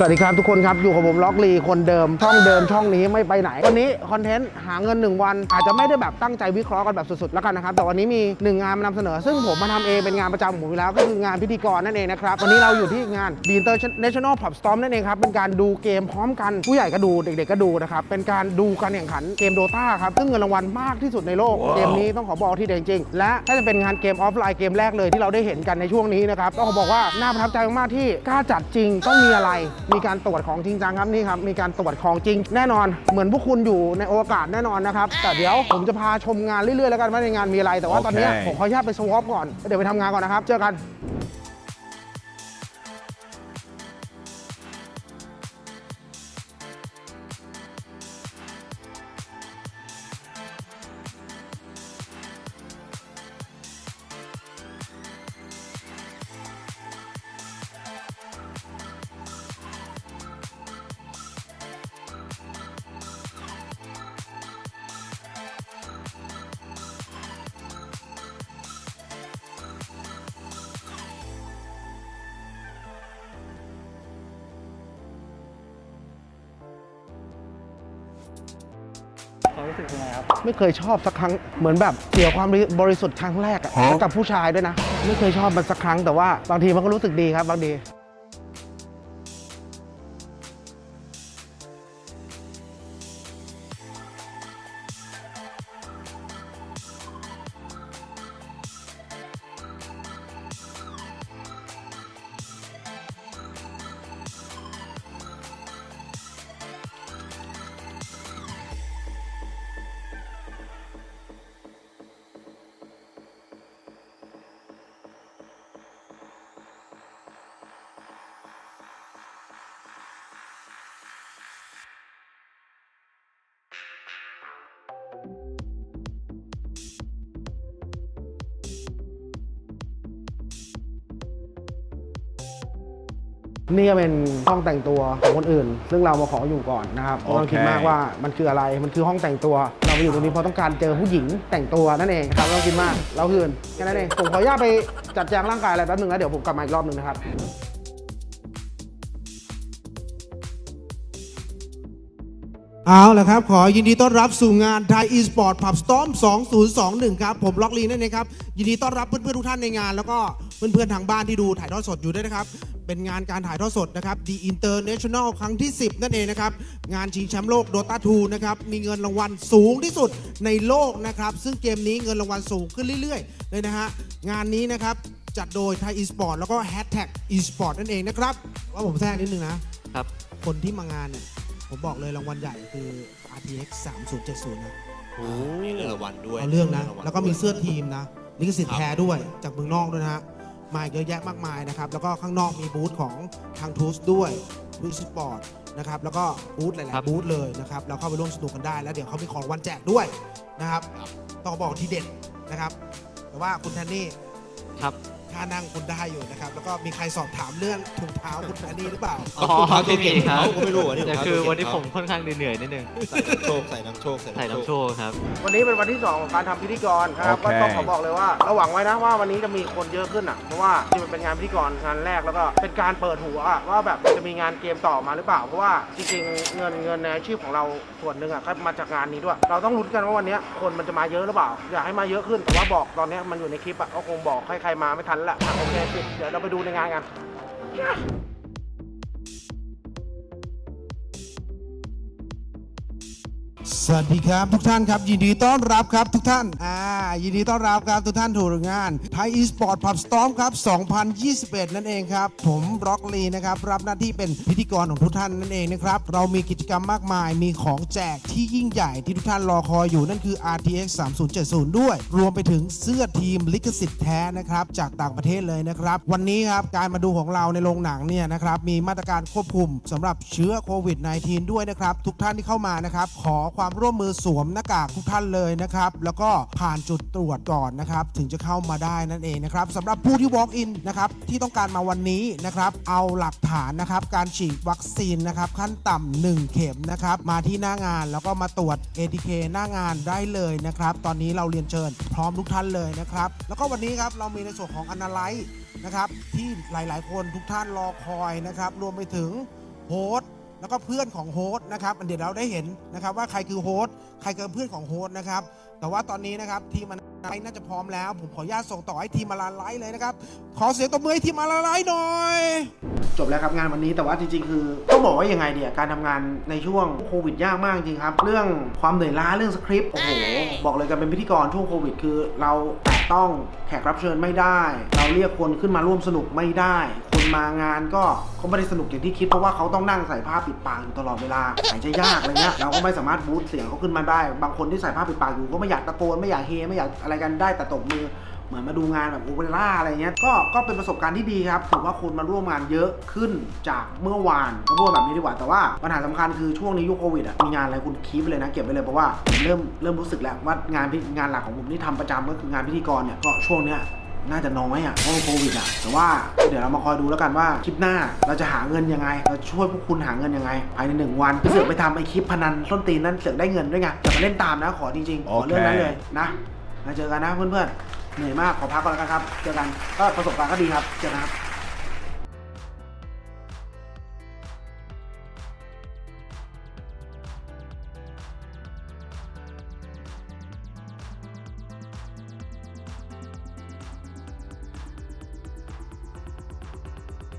สวัสดีครับทุกคนครับ อยู่กับผมล็อกลีคนเดิม ช่องเดิมช่องนี้ไม่ไปไหน วันนี้คอนเทนต์หาเงิน 1 วัน อาจจะไม่ได้แบบตั้งใจวิเคราะห์กันแบบสุดๆแล้วกันนะครับ แต่วันนี้มี 1 งานมานำเสนอ ซึ่งผมมาทำเองเป็นงานประจำของผมอยู่แล้ว ก็คืองานพิธีกรนั่นเองนะครับ วันนี้เราอยู่ที่งาน The International Pop Storm นั่นเองครับ เป็นการดูเกมพร้อมกันผู้ใหญ่ก็ดูเด็ก ๆ ก็ดูนะครับเป็นการดูการแข่งขันเกมโดตาครับซึ่งเงินรางวัลมากที่สุดในโลกเกมนี้ต้องขอบอกที่เด็ดจริงๆและถ้าจะเป็นงานเกมออฟไลน์เกมแรกเลยที่เราได้เห็นกันในช่วงนี้นะครับต้องขอบอกว่าน่าประทับใจมากๆที่กล้าจัดจริงต้องมีอะไรมีการตรวจของจริงจังครับนี่ครับมีการตรวจของจริงแน่นอน เหมือนพวกคุณอยู่ในโอกาสแน่นอนนะครับแต่เดี๋ยวผมจะพาชมงานเรื่อยๆแล้วกันว่าในงานมีอะไร แต่ว่าตอนเนี้ยโอเคผมขออนุญาตไปสวอปก่อนแล้วเดี๋ยวไปทำงานก่อนนะครับเจอกัน ความรู้สึกเป็นไงครับ ไม่เคยชอบสักครั้งเหมือนแบบเสียความบริสุทธิ์ครั้งแรกอะกับผู้ชายด้วยนะ ไม่เคยชอบมันสักครั้งแต่ว่าบางทีมันก็รู้สึกดีครับบางที นี่ก็เป็นห้องแต่งตัวของคนอื่น ซึ่งเรามาขออยู่ก่อนนะครับไม่ต้องคิดมากว่ามันคืออะไรมันคือห้องแต่งตัว เรามาอยู่ตรงนี้เพราะต้องการเจอผู้หญิงแต่งตัวนั่นเองครับไม่ต้องคิดมากเราคืนแค่นั้นเองผมขออนุญาตไปจัดแจงร่างกายอะไรแป๊บนึงแล้วเดี๋ยวผมกลับมาอีกรอบนึงนะครับเอาละครับ ขอยินดีต้อนรับสู่งานไทยอีสปอร์ตผับสตอม2021 ครับ ผมล็อกลีนั่นเองครับ ยินดีต้อนรับเพื่อนๆทุกท่านในงาน แล้วก็เพื่อนๆทางบ้านที่ดูถ่ายทอดสดอยู่ด้วยนะครับ เป็นงานการถ่ายทอดสดนะครับ The International ครั้งที่ 10 นั่นเองนะครับ งานชิงแชมป์โลก Dota 2นะครับ มีเงินรางวัลสูงที่สุดในโลกนะครับ ซึ่งเกมนี้เงินรางวัลสูงขึ้นเรื่อยๆ เลยนะฮะ งานนี้นะครับ จัดโดยไทยอีสปอร์ตแล้วก็แฮชแท็กอีสปอร์ตนั่นเองนะครับ ว่าผมแทรกนิดนึงนะครับ คนที่มางานเนี่ยผมบอกเลยรางวัลใหญ่คือ RTX 3070นะมีเรื่องรางวัลด้วยเอาเรื่องนะางวัแล้วก็มีเสื้อทีมนะลิขสิทธิ์ครับแท้ด้วยจากเมืองนอกด้วยนะฮะ มาอีกเยอะแยะมากมายนะครับ แล้วก็ข้างนอกมีบูธของทางทูสด้วยทูสปอร์ตนะครับแล้วก็บูธหลายครับๆบูธเลยนะครับเราเข้าไปร่วมสนุกกันได้ แล้วเดี๋ยวเขามีของรางวัลแจกด้วยนะครับต้องบอกที่เด็ดนะครับ แต่ว่าคุณแทนนี่ครับ ท่านั่งคุณได้อยู่นะครับ แล้วก็มีใครสอบถามเรื่องถุงเท้าคุณแทนนี่หรือเปล่า อ๋อไม่มีครับเขาก็ไม่รู้อะนี่แต่คือวันนี้ผมค่อนข้างเหนื่อยๆนิดนึงใส่น้ำโชคใส่น้ำโชคใส่น้ำโชว์ครับ วันนี้เป็นวันที่2ของการทำพิธีกรนะครับโอก็เคต้องขอบอกเลยว่าเราหวังไว้นะว่าวันนี้จะมีคนเยอะขึ้นอะเพราะว่าที่มันเป็นงานพิธีกรงานแรกแล้วก็เป็นการเปิดหัวอะว่าแบบจะมีงานเกมต่อมาหรือเปล่าเพราะว่าจริงๆเงินเงินในอาชีพของเราส่วนหนึ่งอะก็มาจากงานนี้ด้วย เราต้องลุ้นกันว่าวันนี้คนมันจะมาเยอะหรือเปล่า อยากให้มาเยอะขึ้นแต่ว่าบอกตอนนี้มันอยู่ในคลิปอะก็คงบอกให้ใครมาไม่ทันแหละอะโอเคเดี๋ยวเราไปดูในงานกัน สวัสดีครับทุกท่านครับ ยินดีต้อนรับครับทุกท่านอ่ายินดีต้อนรับครับทุกท่านถูกงานไทยอีสปอร์ตพับสตอมครับ 2021 นั่นเองครับ ผมบล็อกลีนะครับ รับหน้าที่เป็นพิธีกรของทุกท่านนั่นเองนะครับ เรามีกิจกรรมมากมายมีของแจกที่ยิ่งใหญ่ที่ทุกท่านรอคอยอยู่นั่นคือ RTX 3070 ด้วย รวมไปถึงเสื้อทีมลิขสิทธิ์แท้นะครับจากต่างประเทศเลยนะครับ วันนี้ครับการมาดูของเราในโรงหนังเนี่ยนะครับมีมาตรการควบคุมสำหรับเชื้อโควิด -19 ด้วยนะครับทุกท่านที่เข้ามานะครับขอความร่วมมือสวมหน้ากากทุกท่านเลยนะครับแล้วก็ผ่านจุดตรวจก่อนนะครับถึงจะเข้ามาได้นั่นเองนะครับสำหรับผู้ที่ walk in นะครับที่ต้องการมาวันนี้นะครับเอาหลักฐานนะครับการฉีดวัคซีนนะครับขั้นต่ำหนึ่งเข็มนะครับมาที่หน้างานแล้วก็มาตรวจ ATK หน้างานได้เลยนะครับตอนนี้เราเรียนเชิญพร้อมทุกท่านเลยนะครับแล้วก็วันนี้ครับเรามีในส่วนของ Analyze นะครับที่หลาย ๆ คนทุกท่านรอคอยนะครับรวมไปถึงโฮสต์ แล้วก็เพื่อนของโฮสต์นะครับเดี๋ยวเราได้เห็นนะครับว่าใครคือโฮสต์ใครคือเพื่อนของโฮสต์นะครับ แต่ว่าตอนนี้นะครับทีมมันน่าจะพร้อมแล้ว ผมขออนุญาตส่งต่อให้ทีมมาลาไลท์เลยนะครับ ขอเสียงตบมือให้ทีมมาลาไลท์หน่อย จบแล้วครับงานวันนี้แต่ว่าจริงๆ คือต้องบอกว่ายังไงเดียการทำงานในช่วงโควิดยากมากจริงครับ เรื่องความเหนื่อยล้าเรื่องสคริปต์โอ้โหบอกเลยกันเป็นพิธีกรช่วงโควิด คือเราแตะต้องแขกรับเชิญไม่ได้ เราเรียกคนขึ้นมาร่วมสนุกไม่ได้ มางานก็เขาไม่ได้สนุกอย่างที่คิดเพราะว่าเขาต้องนั่งใส่ผ้าปิดปากอยู่ตลอดเวลาหายใจยากอะไรเงี้ยเราก็ไม่สามารถบูสต์เสียงเขาขึ้นมาได้ บางคนที่ใส่ผ้าปิดปากอยู่ก็ไม่อยากตะโกนไม่อยากเฮไม่อยากอะไรกันได้แต่ตบมือเหมือนมาดูงานแบบโอเปร่าอะไรเงี้ย ก็ ก็เป็นประสบการณ์ที่ดีครับ ถือว่าคนมาร่วมงานเยอะขึ้นจากเมื่อวานก็พูดแบบนี้ดีกว่า แต่ว่าปัญหาสำคัญคือช่วงนี้ยุคโควิดอะ มีงานอะไรคุณคีบไปเลยนะ เก็บไปเลยเพราะว่าเริ่ม เริ่มรู้สึกแล้วว่างานงานหลักของผมที่ทำประจำก็คืองานพิธีกรเนี่ย ก็ช่วงเนี้ย น่าจะน้อยอะเพราะว่าโควิดอะแต่ว่าเดี๋ยวเรามาคอยดูแล้วกันว่าคลิปหน้าเราจะหาเงินยังไง เราช่วยพวกคุณหาเงินยังไง ภายในหนึ่งวันเสือกไปทำไอคลิปพนันส้นตีนนั้นเสือกได้เงินด้วยไงอย่ามาเล่นตามนะขอจริงๆขอเรื่องนั้นเลยนะมาเจอกันนะเพื่อนๆเหนื่อยมากขอพักก่อนแล้วกันครับ เจอกันก็ประสบการณ์ก็ดีครับเจอกันครับ